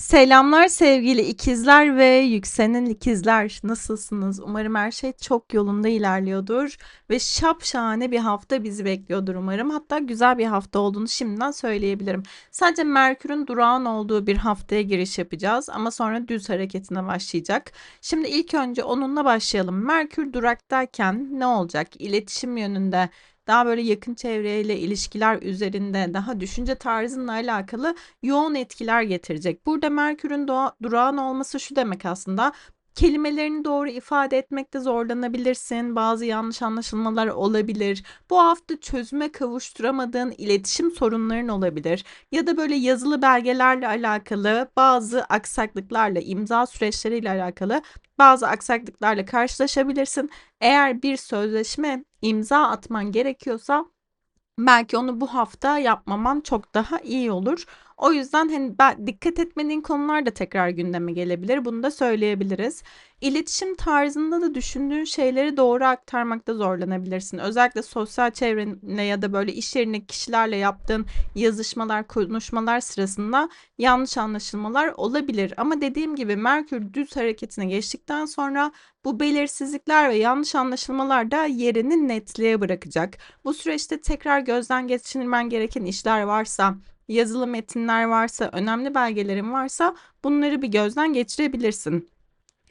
Selamlar sevgili ikizler ve yükselen ikizler. Nasılsınız? Umarım her şey çok yolunda ilerliyordur ve şapşahane bir hafta bizi bekliyordur umarım. Hatta güzel bir hafta olduğunu şimdiden söyleyebilirim. Sadece Merkür'ün durağan olduğu bir haftaya giriş yapacağız ama sonra düz hareketine başlayacak. Şimdi ilk önce onunla başlayalım. Merkür duraktayken ne olacak? İletişim yönünde daha böyle yakın çevreyle ilişkiler üzerinde daha düşünce tarzınla alakalı yoğun etkiler getirecek. Burada Merkür'ün durağan olması şu demek aslında kelimelerini doğru ifade etmekte zorlanabilirsin. Bazı yanlış anlaşılmalar olabilir. Bu hafta çözüme kavuşturamadığın iletişim sorunların olabilir. Ya da böyle yazılı belgelerle alakalı bazı aksaklıklarla, imza süreçleriyle alakalı bazı aksaklıklarla karşılaşabilirsin. Eğer bir sözleşme imza atman gerekiyorsa belki onu bu hafta yapmaman çok daha iyi olur. O yüzden hani ben, dikkat etmediğin konular da tekrar gündeme gelebilir. Bunu da söyleyebiliriz. İletişim tarzında da düşündüğün şeyleri doğru aktarmakta zorlanabilirsin. Özellikle sosyal çevrenle ya da böyle iş yerindeki kişilerle yaptığın yazışmalar, konuşmalar sırasında yanlış anlaşılmalar olabilir. Ama dediğim gibi Merkür düz hareketine geçtikten sonra bu belirsizlikler ve yanlış anlaşılmalar da yerini netliğe bırakacak. Bu süreçte tekrar gözden geçirilmen gereken işler varsa yazılı metinler varsa, önemli belgelerin varsa bunları bir gözden geçirebilirsin.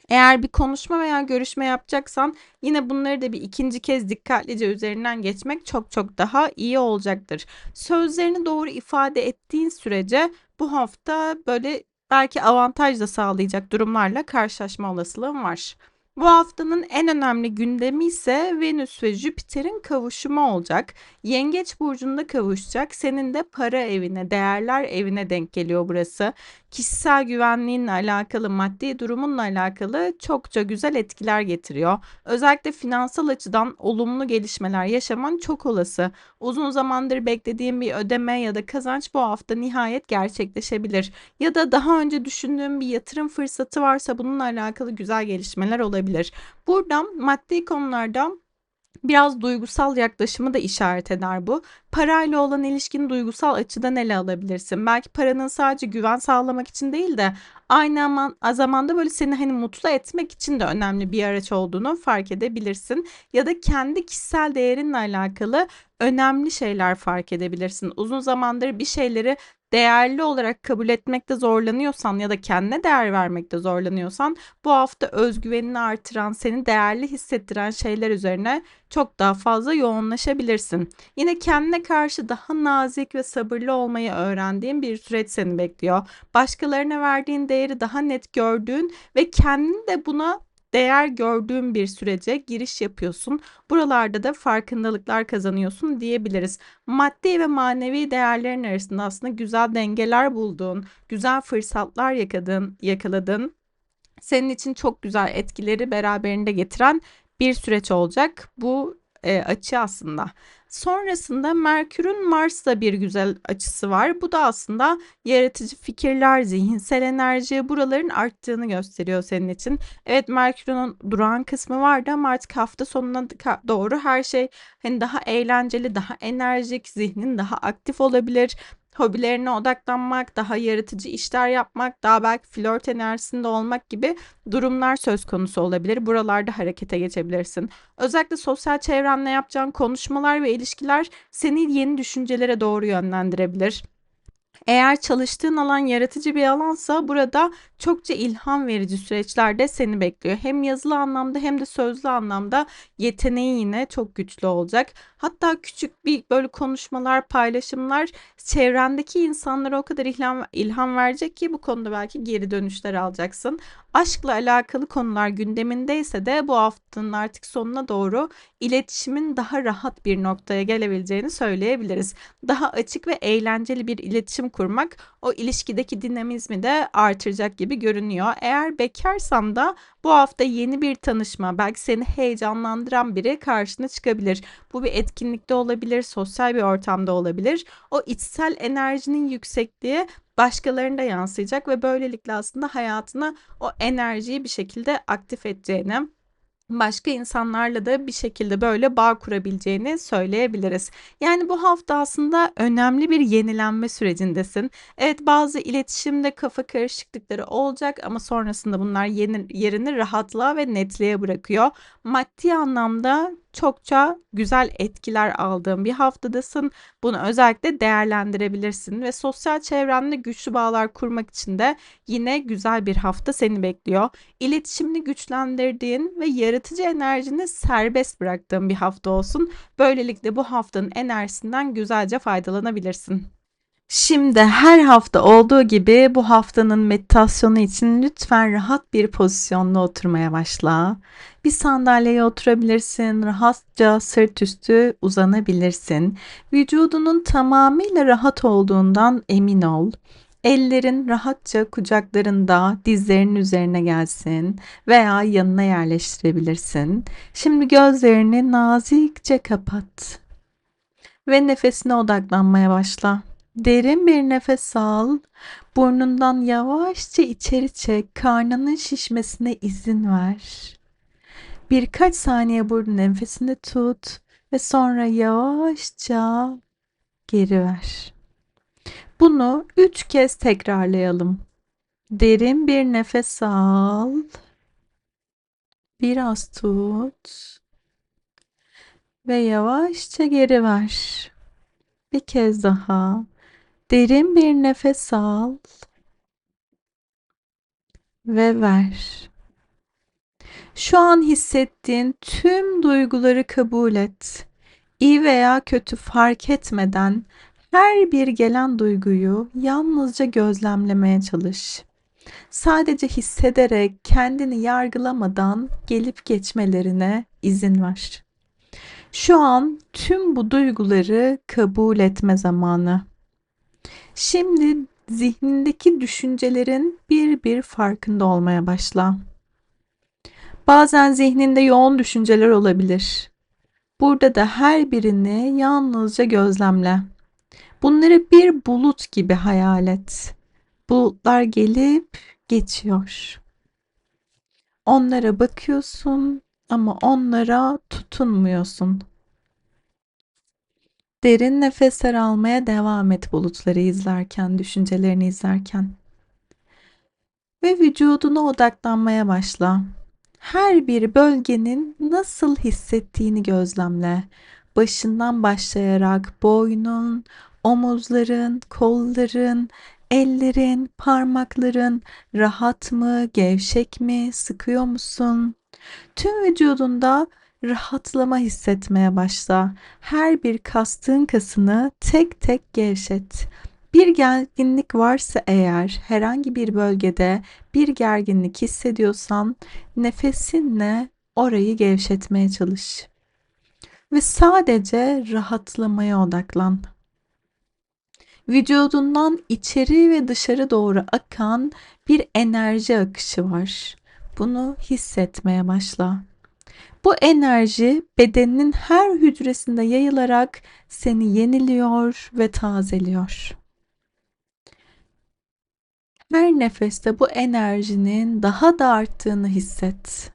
Eğer bir konuşma veya görüşme yapacaksan yine bunları da bir ikinci kez dikkatlice üzerinden geçmek çok çok daha iyi olacaktır. Sözlerini doğru ifade ettiğin sürece bu hafta böyle belki avantaj da sağlayacak durumlarla karşılaşma olasılığın var. Bu haftanın en önemli gündemi ise Venüs ve Jüpiter'in kavuşumu olacak. Yengeç burcunda kavuşacak. Senin de para evine, değerler evine denk geliyor burası. Kişisel güvenliğinle alakalı, maddi durumunla alakalı çokça güzel etkiler getiriyor. Özellikle finansal açıdan olumlu gelişmeler yaşaman çok olası. Uzun zamandır beklediğin bir ödeme ya da kazanç bu hafta nihayet gerçekleşebilir. Ya da daha önce düşündüğün bir yatırım fırsatı varsa bununla alakalı güzel gelişmeler olabilir. Buradan maddi konularda Biraz duygusal yaklaşımı da işaret eder bu. Parayla olan ilişkini duygusal açıdan ele alabilirsin. Belki paranın sadece güven sağlamak için değil de aynı zamanda böyle seni hani mutlu etmek için de önemli bir araç olduğunu fark edebilirsin. Ya da kendi kişisel değerinle alakalı önemli şeyler fark edebilirsin. Uzun zamandır bir şeyleri değerli olarak kabul etmekte zorlanıyorsan ya da kendine değer vermekte zorlanıyorsan bu hafta özgüvenini artıran, seni değerli hissettiren şeyler üzerine çok daha fazla yoğunlaşabilirsin. Yine kendine karşı daha nazik ve sabırlı olmayı öğrendiğin bir süreç seni bekliyor. Başkalarına verdiğin değeri daha net gördüğün ve kendini de buna değer gördüğün bir sürece giriş yapıyorsun. Buralarda da farkındalıklar kazanıyorsun diyebiliriz. Maddi ve manevi değerlerin arasında aslında güzel dengeler bulduğun, güzel fırsatlar yakaladığın, yakaladığın senin için çok güzel etkileri beraberinde getiren bir süreç olacak. Bu e, açı aslında. Sonrasında Merkür'ün Mars'ta bir güzel açısı var. Bu da aslında yaratıcı fikirler, zihinsel enerji buraların arttığını gösteriyor senin için. Evet Merkür'ün durağan kısmı vardı ama artık hafta sonuna doğru her şey hani daha eğlenceli, daha enerjik, zihnin daha aktif olabilir hobilerine odaklanmak, daha yaratıcı işler yapmak, daha belki flört enerjisinde olmak gibi durumlar söz konusu olabilir. Buralarda harekete geçebilirsin. Özellikle sosyal çevrenle yapacağın konuşmalar ve ilişkiler seni yeni düşüncelere doğru yönlendirebilir. Eğer çalıştığın alan yaratıcı bir alansa burada çokça ilham verici süreçlerde seni bekliyor. Hem yazılı anlamda hem de sözlü anlamda yeteneği yine çok güçlü olacak. Hatta küçük bir böyle konuşmalar, paylaşımlar çevrendeki insanlara o kadar ilham, ilham verecek ki bu konuda belki geri dönüşler alacaksın. Aşkla alakalı konular gündemindeyse de bu haftanın artık sonuna doğru iletişimin daha rahat bir noktaya gelebileceğini söyleyebiliriz. Daha açık ve eğlenceli bir iletişim kurmak o ilişkideki dinamizmi de artıracak gibi görünüyor. Eğer bekarsan da bu hafta yeni bir tanışma, belki seni heyecanlandıran biri karşına çıkabilir. Bu bir etkinlikte olabilir, sosyal bir ortamda olabilir. O içsel enerjinin yüksekliği başkalarında yansıyacak ve böylelikle aslında hayatına o enerjiyi bir şekilde aktif edeceğini başka insanlarla da bir şekilde böyle bağ kurabileceğini söyleyebiliriz. Yani bu hafta aslında önemli bir yenilenme sürecindesin. Evet bazı iletişimde kafa karışıklıkları olacak ama sonrasında bunlar yerini rahatlığa ve netliğe bırakıyor. Maddi anlamda çokça güzel etkiler aldığın bir haftadasın. Bunu özellikle değerlendirebilirsin ve sosyal çevrenle güçlü bağlar kurmak için de yine güzel bir hafta seni bekliyor. İletişimini güçlendirdiğin ve yaratıcı enerjini serbest bıraktığın bir hafta olsun. Böylelikle bu haftanın enerjisinden güzelce faydalanabilirsin. Şimdi her hafta olduğu gibi bu haftanın meditasyonu için lütfen rahat bir pozisyonda oturmaya başla. Bir sandalyeye oturabilirsin, rahatça sırt üstü uzanabilirsin. Vücudunun tamamıyla rahat olduğundan emin ol. Ellerin rahatça kucaklarında, dizlerinin üzerine gelsin veya yanına yerleştirebilirsin. Şimdi gözlerini nazikçe kapat ve nefesine odaklanmaya başla. Derin bir nefes al. Burnundan yavaşça içeri çek. Karnının şişmesine izin ver. Birkaç saniye burun nefesini tut ve sonra yavaşça geri ver. Bunu üç kez tekrarlayalım. Derin bir nefes al. Biraz tut. Ve yavaşça geri ver. Bir kez daha. Derin bir nefes al ve ver. Şu an hissettiğin tüm duyguları kabul et. İyi veya kötü fark etmeden her bir gelen duyguyu yalnızca gözlemlemeye çalış. Sadece hissederek kendini yargılamadan gelip geçmelerine izin ver. Şu an tüm bu duyguları kabul etme zamanı. Şimdi zihnindeki düşüncelerin bir bir farkında olmaya başla. Bazen zihninde yoğun düşünceler olabilir. Burada da her birini yalnızca gözlemle. Bunları bir bulut gibi hayal et. Bulutlar gelip geçiyor. Onlara bakıyorsun ama onlara tutunmuyorsun. Derin nefesler almaya devam et bulutları izlerken, düşüncelerini izlerken. Ve vücuduna odaklanmaya başla. Her bir bölgenin nasıl hissettiğini gözlemle. Başından başlayarak boynun, omuzların, kolların, ellerin, parmakların rahat mı, gevşek mi, sıkıyor musun? Tüm vücudunda rahatlama hissetmeye başla. Her bir kastığın kasını tek tek gevşet. Bir gerginlik varsa eğer herhangi bir bölgede bir gerginlik hissediyorsan nefesinle orayı gevşetmeye çalış. Ve sadece rahatlamaya odaklan. Vücudundan içeri ve dışarı doğru akan bir enerji akışı var. Bunu hissetmeye başla. Bu enerji bedeninin her hücresinde yayılarak seni yeniliyor ve tazeliyor. Her nefeste bu enerjinin daha da arttığını hisset.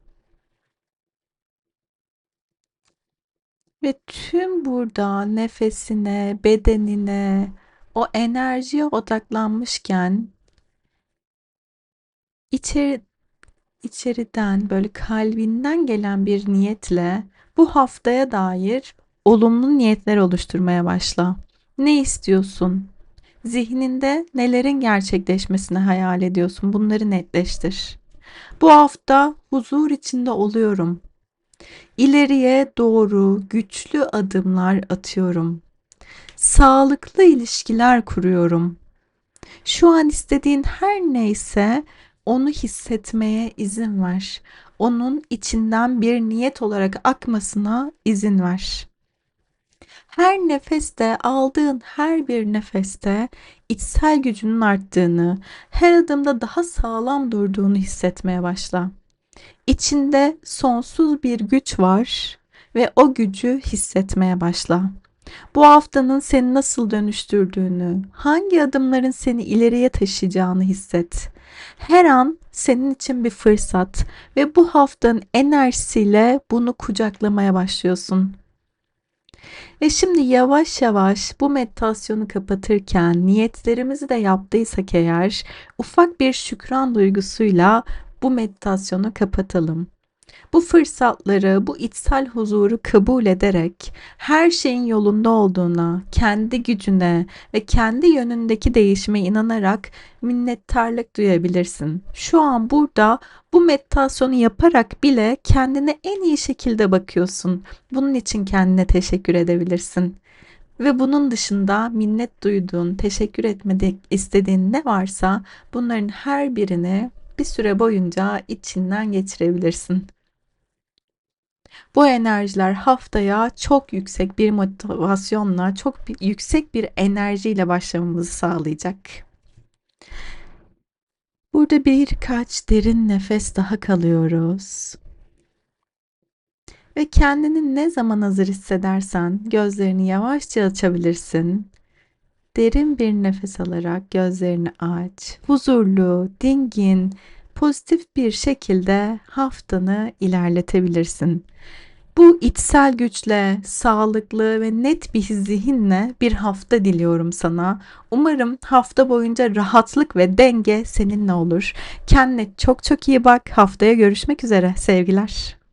Ve tüm burada nefesine, bedenine, o enerjiye odaklanmışken içeri içeriden böyle kalbinden gelen bir niyetle bu haftaya dair olumlu niyetler oluşturmaya başla. Ne istiyorsun? Zihninde nelerin gerçekleşmesini hayal ediyorsun? Bunları netleştir. Bu hafta huzur içinde oluyorum. İleriye doğru güçlü adımlar atıyorum. Sağlıklı ilişkiler kuruyorum. Şu an istediğin her neyse onu hissetmeye izin ver. Onun içinden bir niyet olarak akmasına izin ver. Her nefeste, aldığın her bir nefeste içsel gücünün arttığını, her adımda daha sağlam durduğunu hissetmeye başla. İçinde sonsuz bir güç var ve o gücü hissetmeye başla. Bu haftanın seni nasıl dönüştürdüğünü, hangi adımların seni ileriye taşıyacağını hisset. Her an senin için bir fırsat ve bu haftanın enerjisiyle bunu kucaklamaya başlıyorsun. Ve şimdi yavaş yavaş bu meditasyonu kapatırken niyetlerimizi de yaptıysak eğer ufak bir şükran duygusuyla bu meditasyonu kapatalım. Bu fırsatları, bu içsel huzuru kabul ederek her şeyin yolunda olduğuna, kendi gücüne ve kendi yönündeki değişime inanarak minnettarlık duyabilirsin. Şu an burada bu meditasyonu yaparak bile kendine en iyi şekilde bakıyorsun. Bunun için kendine teşekkür edebilirsin. Ve bunun dışında minnet duyduğun, teşekkür etmek istediğin ne varsa bunların her birini bir süre boyunca içinden geçirebilirsin. Bu enerjiler haftaya çok yüksek bir motivasyonla, çok yüksek bir enerjiyle başlamamızı sağlayacak. Burada birkaç derin nefes daha kalıyoruz. Ve kendini ne zaman hazır hissedersen gözlerini yavaşça açabilirsin. Derin bir nefes alarak gözlerini aç. Huzurlu, dingin, pozitif bir şekilde haftanı ilerletebilirsin. Bu içsel güçle, sağlıklı ve net bir zihinle bir hafta diliyorum sana. Umarım hafta boyunca rahatlık ve denge seninle olur. Kendine çok çok iyi bak. Haftaya görüşmek üzere. Sevgiler.